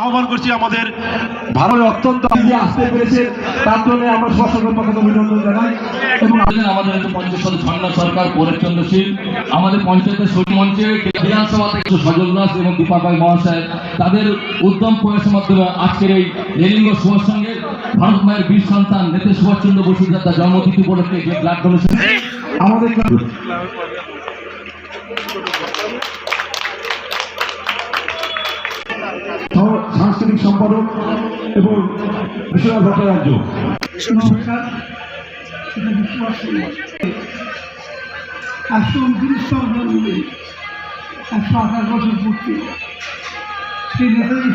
আহ্বান করছি আমাদের ভারত অত্যন্ত আসতে পেরেছে। তার জন্য আমরা সশস্ত্র পক্ষে অভিনন্দন জানাই এবং আমাদের ঝর্ণা সরকার পরেশচন্দ্র সিং আমাদের পঞ্চায়েতের সচিব মঞ্চে বিধানসভা থেকে সজল দাস এবং দীপাকাই মহাশয় তাদের উদ্যম প্রয়াসের মাধ্যমে আজকের এই সভার সঙ্গে ভারত মায়ের বীর সন্তান নেতা সুভাষচন্দ্র বসু তার জন্মতিথি উপলক্ষে যে ব্লাড ডোনেশন। আমাদের সাংস্কৃতিক সম্পাদক এবং বিশ্বনাথ ভট্টাচার্য। একশো একশো আঠাশ বছর পূর্তি শ্রী নেতাজি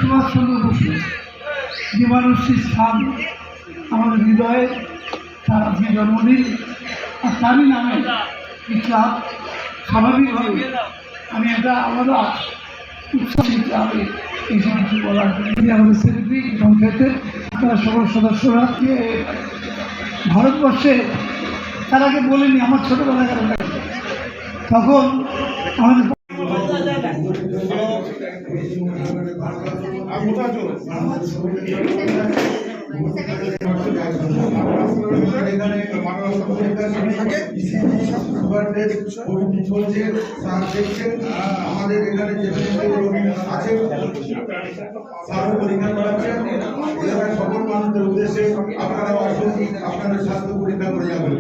বসু, যে মানুষটির স্থান, আমাদের হৃদয়ে, তার আজকে জন্মদিন, আর তারই নামে এই স্বাভাবিকভাবে আমি এটা আলাদা উৎসব দিতে হবে। এই বলার তারা সদস্যরা ভারতবর্ষে তার আগে বলেনি আমার ছোটোবেলায়। তখন আমাদের আমাদের এখানে যে আছে স্বাস্থ্য পরীক্ষা করাচ্ছেন এলাকার সকল মানুষের উদ্দেশ্যে আপনারা আসুন, আপনাদের স্বাস্থ্য পরীক্ষা করে যাবেন।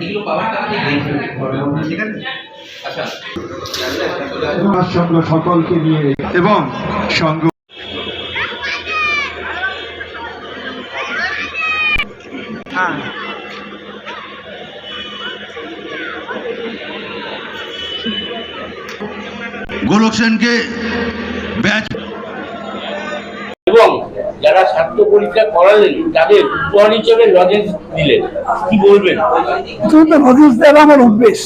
এগুলো পাওয়ার টাকা ঠিক আছে আচ্ছা সঙ্গে সকলকে নিয়ে এবং সঙ্গ গোলক সেনকে ব্যাচ এবং যারা স্বাস্থ্য পরীক্ষা করালেন তাদের উপহার হিসেবে লজেন্স দিলেন। কি বলবেন? লজেন্স দেওয়া আমার অভ্যেস।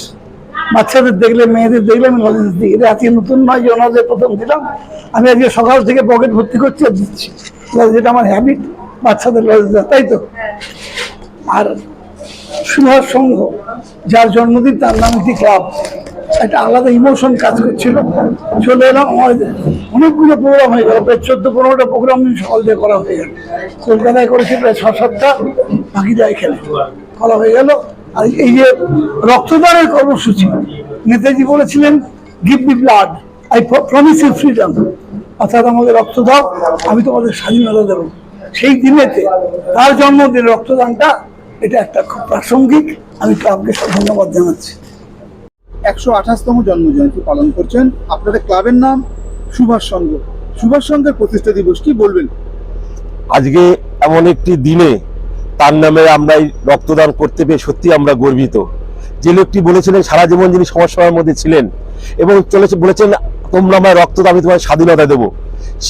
বাচ্চাদের দেখলে, মেয়েদের দেখলে, আমি লজেন্স দিই এটা আজকে নতুন নয় যে প্রথম দিলাম। আমি আজকে সকাল থেকে পকেট ভর্তি করছি আর দিচ্ছি। যেটা আমার হ্যাবিট বাচ্চাদের লজেন্স তাই তো? আর সুভাষ সংঘ, যার জন্মদিন, তার নাম একটি ক্লাব একটা আলাদা ইমোশন কাজ করছিল। চলে এলাম, আমাদের অনেকগুলো প্রোগ্রাম হয়ে গেল। প্রায় চোদ্দ, পনেরোটা প্রোগ্রাম সকাল দিয়ে করা হয়ে গেল। কলকাতায় করেছি প্রায় ছ, সাতটা, বাকিটা এখানে করা হয়ে গেল। আর এই যে রক্তদানের কর্মসূচি নেতাজি বলেছিলেন give me blood I promise you freedom অর্থাৎ আমাদের রক্ত দাও আমি তোমাদের স্বাধীনতা দেবো। সেই দিনেতে তার জন্মদিন রক্তদানটা এটা একটা খুব প্রাসঙ্গিক আমি ক্লাবকে ধন্যবাদ জানাচ্ছি। একশো আঠাশতম জন্মজয়ন্তী পালন করছেন আপনাদের ক্লাবের নাম সুভাষ সংঘ সুভাষ সংঘের প্রতিষ্ঠা দিবস কি বলবেন? আজকে এমন একটি দিনে তার নামে আমরা এই রক্তদান করতে পেরে সত্যি আমরা গর্বিত। যে লোকটি বলেছিলেন, সারা জীবন যিনি সমস্যার মধ্যে ছিলেন এবং চলেছে বলেছেন, তোমরা আমার রক্তদান আমি তোমার স্বাধীনতা দেবো।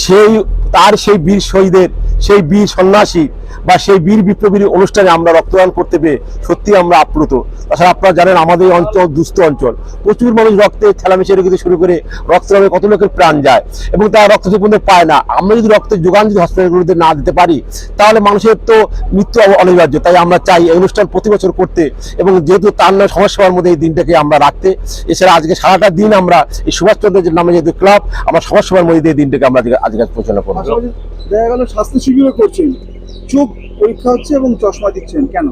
সেই, তার সেই বীর শহীদের, সেই বীর সন্ন্যাসী বা সেই বীর বিপ্লবীর অনুষ্ঠানে আমরা রক্তদান করতে পেরে সত্যি আমরা আপ্লুত। তাছাড়া আপনারা জানেন, আমাদের অঞ্চল দুস্থ অঞ্চল। প্রচুর মানুষ রক্তে খেলামেশে রেখে শুরু করে রক্তদানে কত লোকের প্রাণ যায় এবং তারা রক্ত ঠিক পায় না। আমরা যদি রক্তের যোগান যদি হসপিটালগুলোতে না দিতে পারি, তাহলে মানুষের তো মৃত্যু অনিবার্য। তাই আমরা চাই এই অনুষ্ঠান প্রতি বছর করতে এবং যেহেতু তার নামে সমাজসেবার মধ্যে এই দিনটাকে আমরা রাখতে, এছাড়া আজকে সারাটা দিন আমরা এই সুভাষচন্দ্রের নামে যেহেতু ক্লাব, আমরা সমাজসেবার মধ্যে এই দিনটাকে আমরা আজকে আজকে পরিচালনা করব। দেখা গেল স্বাস্থ্য শিবিরও করছেন। চোখ পরীক্ষা হচ্ছে এবং চশমা দিচ্ছেন। কেন?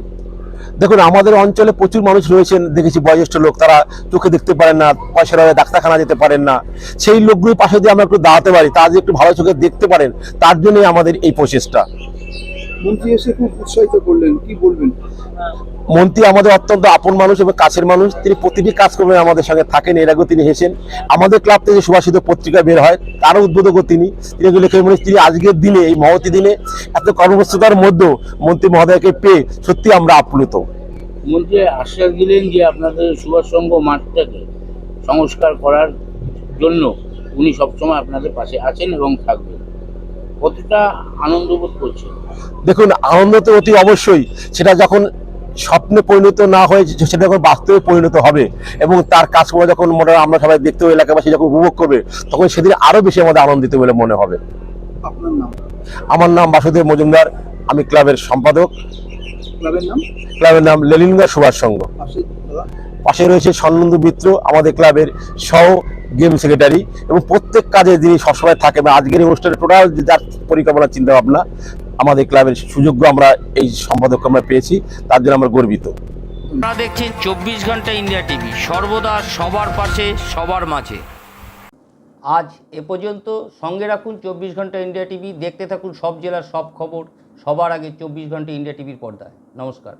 দেখুন, আমাদের অঞ্চলে প্রচুর মানুষ রয়েছেন, দেখেছি বয়োজ্যেষ্ঠ লোক, তারা চোখে দেখতে পারেন না পয়সার অভাবে ডাক্তারখানা যেতে পারেন না। সেই লোকগুলোর পাশে দিয়ে আমরা একটু দাঁড়াতে পারি, তারা একটু ভালো চোখে দেখতে পারেন, তার জন্যই আমাদের এই প্রচেষ্টা। মন্ত্রী এসে খুব উৎসাহিত করলেন কি বলবেন? মন্ত্রী আমাদের অত্যন্ত আপন মানুষ এবং কাছের মানুষ। তিনি প্রতিটি কাজকর্মে আমাদের সঙ্গে থাকেন এর আগেও তিনি হেসেন। আমাদের ক্লাব থেকে সুভাষিত পত্রিকা বের হয় তারও উদ্বোধকও তিনি। তিনি লিখে মনে তিনি আজকের দিনে এই মহতি দিনে এত কর্মব্যস্ততার মধ্যেও মন্ত্রী মহোদয়কে পেয়ে সত্যি আমরা আপ্লুত। মন্ত্রী আশ্বাস দিলেন যে আপনাদের সুভাষ সংঘ মাঠটাকে সংস্কার করার জন্য উনি সবসময় আপনাদের পাশে আছেন এবং থাকবেন। কতটা আনন্দ বোধ করছেন দেখুন আনন্দ তো অতি অবশ্যই। সেটা যখন স্বপ্নে পরিণত না হয়ে সেটা যখন বাস্তবে পরিণত হবে এবং তার কাজকর্ম যখন মনে আমরা সবাই দেখতে হবে এলাকাবাসী যখন উপভোগ করবে তখন সেদিন আরও বেশি আমাদের আনন্দিত বলে মনে হবে। আপনার নাম? আমার নাম বাসুদেব মজুমদার আমি ক্লাবের সম্পাদক। ক্লাবের নাম? ক্লাবের নাম লেলিনগড় সুভাষ সংঘ। পাশে রয়েছে স্বর্ণন্দু মিত্র আমাদের ক্লাবের সহ গেম সেক্রেটারি এবং প্রত্যেক কাজে যিনি সবসময় থাকে এবং আজকের এই অনুষ্ঠানে টোটাল যার পরিকল্পনা চিন্তা ভাবনা আমাদের ক্লাবের সুযোগ্য আমরা এই সম্পাদক আমরা পেয়েছি তার জন্য আমরা গর্বিত। আপনারা দেখছেন চব্বিশ ঘণ্টা ইন্ডিয়া টিভি সর্বদা সবার পাশে সবার মাঝে। আজ এ পর্যন্ত সঙ্গে রাখুন চব্বিশ ঘণ্টা ইন্ডিয়া টিভি দেখতে থাকুন সব জেলার সব খবর সবার আগে চব্বিশ ঘণ্টা ইন্ডিয়া টিভির পর্দায়। নমস্কার।